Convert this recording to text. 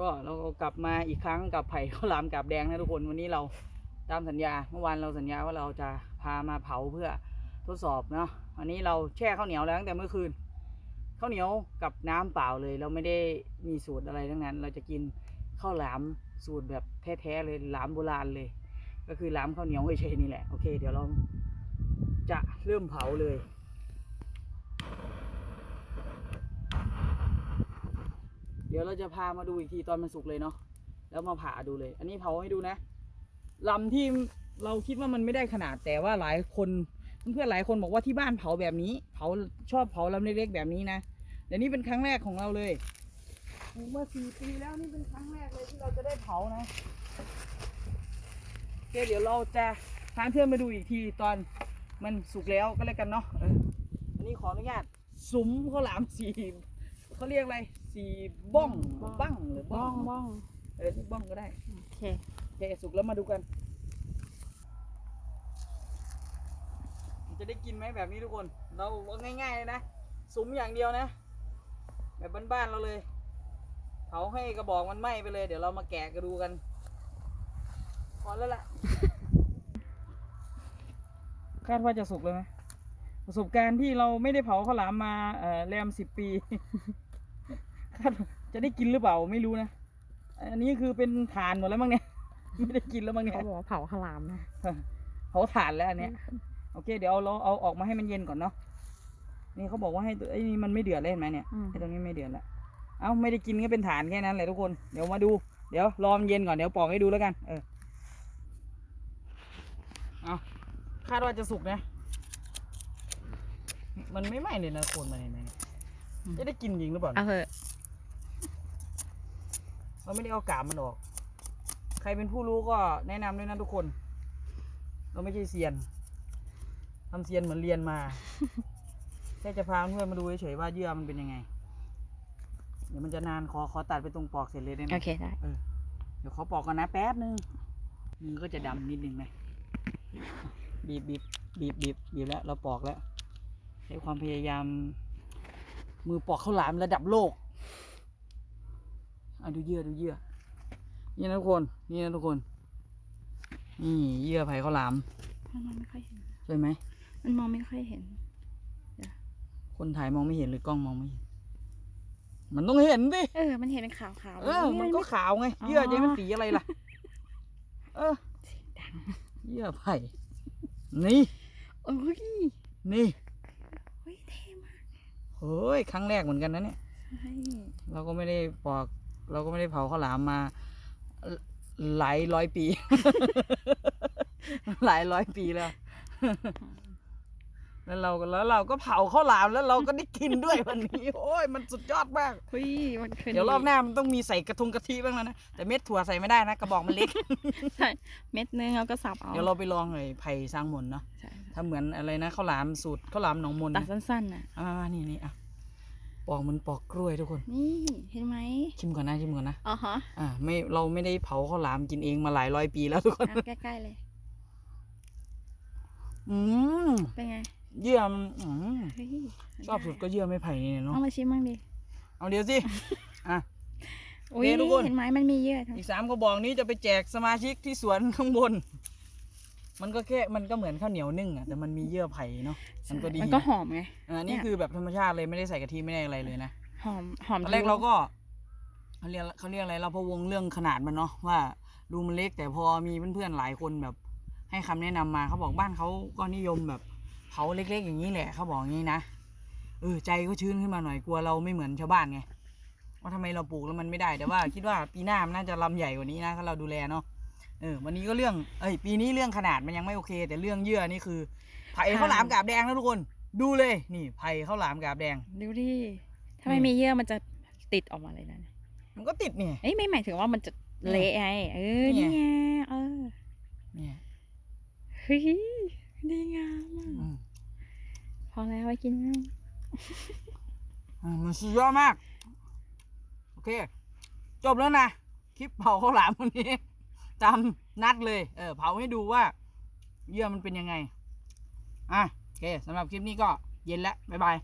ก็เรากลับมาอีกครั้งกับไผ่ข้าวหลามกับแดงนะทุกคนวันนี้เราตามสัญญาเมื่อวานเราสัญญาว่าเราจะพามาเผาเพื่อทดสอบเนาะวันนี้เราแช่ข้าวเหนียวแล้วตั้งแต่เมื่อคืนข้าวเหนียวกับน้ำเปล่าเลย เราไม่ได้มีสูตรอะไรทั้งนั้น เราจะกินข้าวหลามสูตรแบบแท้ๆเลยหลามโบราณเลย ก็คือหลามข้าวเหนียวเฉยๆนี่แหละโอเค เดี๋ยวเราจะเริ่มเผาเลย เดี๋ยวเราจะพามาดูอีกทีตอนมันสุกเลยเนาะแล้วมาผ่าดูเลย อันนี้เผาให้ดูนะลำที่เราคิดว่ามันไม่ได้ขนาดแต่ว่าหลายคนเพื่อนๆหลายคนบอกว่าที่บ้านเผาแบบนี้ เผาชอบเผาลำเล็กๆแบบนี้นะแต่นี่เป็นครั้งแรกของเราเลยเมื่อสี่ปีแล้วนี่เป็นครั้งแรกเลยที่เราจะได้เผานะโอเคเดี๋ยวเราจะพาเพื่อนมาดูอีกทีตอนมันสุกแล้วก็แล้วกันเนาะอันนี้ขออนุญาตซุ้มข้าวหลามสี เขาเรียกอะไร สีบ้องบ้างหรือบ้บ้อองงบ้องเออทุกบ้องก็ได้โอเค โอเคสุกแล้วมาดูกันจะได้กินไหมแบบนี้ทุกคน เราเอาง่ายๆเลยนะสุมอย่างเดียวนะ แบบบ้านๆเราเลยเผาให้กระบอกมันไหม้ไปเลย เดี๋ยวเรามาแกะกันดูกันพอแล้วล่ะ คาดว่าจะสุกเลยไหมประสบการณ์ที่เราไม่ได้เผาข้าวหลามมาเอ่อแรมสิบปีคาดว่า จะได้กินหรือเปล่าไม่รู้นะ อันนี้คือเป็นฐานหมดแล้วมั้งเนี่ย ไม่ได้กินแล้วมั้งเนี่ยเขาบอกว่าเผาขาวหลามนะเผาถ่านแล้วอันเนี้ย โอเค เดี๋ยวเราเอาออกมาให้มันเย็นก่อนเนาะ นี่เขาบอกว่าให้ตัวไอ้นี่มันไม่เดือดเลยเห็นไหมเนี่ยอืมไอ้ตรงนี้ไม่เดือดละเอ้าไม่ได้กินก็เป็นฐานแค่นั้นแหละทุกคน เดี๋ยวมาดู เดี๋ยวรอมนเย็นก่อนเดี๋ยวปอกให้ดูแล้วกัน เออ เอาคาดว่าจะสุกนะ มันไม่ไหม้เลยนะโคนมันเห็นไหมเนี่ยจะได้กินจริงหรือเปล่าเอาเถอะ เราไม่ได้เอากาบมันออก ใครเป็นผู้รู้ก็แนะนำด้วยนะทุกคน เราไม่ใช่เซียนทำเซียนเหมือนเรียนมา แค่จะพาเพื่อนมาดูเฉยๆว่าเยื่อมันเป็นยังไง เดี๋ยวมันจะนานขอขอตัดไปตรงปอกเสร็จเลยได้ไหมโอเคได้เออเดี๋ยวขอปอกก่อนนะแป๊บนึงมือก็จะดำนิดนึงนะบีบบีบบีบบีบบีบแล้ว เราปอกแล้วใช้ความพยายาม มือปอกข้าวหลามระดับโลก อะดูเยื่อดูเยื่อ นี่นะทุกคน นี่นะทุกคน นี่เยื่อไผ่ข้าวหลามมันมองไม่ค่อยเห็น สวยไหม มันมองไม่ค่อยเห็น คนถ่ายมองไม่เห็นหรือกล้องมองไม่เห็น มันต้องเห็นดิ เออ มันเห็นเป็นขาวขาวเออ มันก็ขาวไง เยื่อจะเป็นสีอะไรล่ะ เออดังเยื่อไผ่ นี่โอ้ยนี่เฮ้ยเท่มากเฮ้ย ครั้งแรกเหมือนกันนะเนี่ยใช่เราก็ไม่ได้ปอก เราก็ไม่ได้เผาข้าวหลามมาหลายร้อยปี หลายร้อยปีแล้ว แล้วเราก็แล้วเราก็เผาข้าวหลามแล้วเราก็ได้กินด้วยวันนี้ โอ้ยมันสุดยอดมากเฮ้ยมันเคยเดี๋ยวรอบหน้ามันต้องมีใส่กระทงกะทิบ้างแล้วนะแต่เม็ดถั่วใส่ไม่ได้นะกระบอกมันเล็กใช่เม็ดนึงเราก็สับเอาเดี๋ยวเราไปลองเลยไผ่สร้างมนต์เนาะใช่ถ้าเหมือนอะไรนะข้าวหลามสูตรข้าวหลามหนองมนต์ตัดสั้นๆน่ะอ่านี่นี่อะ ปอกมันปอกกล้วยทุกคน นี่เห็นไหมชิมก่อนนะชิมก่อนนะอ๋อฮะอ่าไม่เราไม่ได้เผาข้าวหลามกินเองมาหลายร้อยปีแล้วทุกคนอะใกล้ๆเลยอืมเป็นไงเยื่อมันอืมเฮ้ยชอบสุดก็เยื่อไม่ไผ่นี่เนาะเอามาชิมบ้างดิเอาเดี๋ยวสิอะ อุ้ยโอเคทุกคนเห็นไหมมันมีเยื่อทั้งอีกสามกระบอกนี้จะไปแจกสมาชิกที่สวนข้างบน มันก็แค่มันก็เหมือนข้าวเหนียวนึ่งอะแต่มันมีเยื่อไผ่เนาะมันก็ดีมันก็หอมไงอันนี้เนี่ยคือแบบธรรมชาติเลยไม่ได้ใส่กะทิไม่ได้อะไรเลยนะหอมหอมตอนแรกเราก็เขาเรียกเขาเรียกอะไรเราพะวงเรื่องขนาดมันเนาะว่าดูมันเล็กแต่พอมีเพื่อนๆหลายคนแบบ ให้คำแนะนำมาเขาบอกบ้านเขาก็นิยมแบบเผาเล็ก ๆ อย่างนี้แหละเขาบอกอย่างนี้นะเออใจก็ชื้นขึ้นมาหน่อยกลัวเราไม่เหมือนชาวบ้านไงว่าทำไมเราปลูกแล้วมันไม่ได้แต่ว่าคิดว่าปีหน้ามันน่าจะลำใหญ่กว่านี้นะถ้าเราดูแลเนาะ เออวันนี้ก็เรื่องเอ้ยปีนี้เรื่องขนาดมันยังไม่โอเค แต่เรื่องเยื่อนี่คือไผ่ข้าวหลามกาบแดงนะทุกคน ดูเลยนี่ไผ่ข้าวหลามกาบแดงดูดิถ้าไม่มีเยื่อมันจะติดออกมาเลยนะมันก็ติดเนี่ยเอ้ยไม่หมายถึงว่ามันจะเละไงเออนี่นี่ไงไงเออเนี่ยเฮ้ยดีงามอะอืมพอแล้วไปกินมั้งอืมมันสุดยอดมาก โอเค จบแล้วนะ คลิปเผาข้าวหลามวันนี้ ตามนัดเลยเออเผาให้ดูว่าเยื่อมันเป็นยังไงอะโอเคสำหรับคลิปนี้ก็เย็นแล้วบ๊ายบาย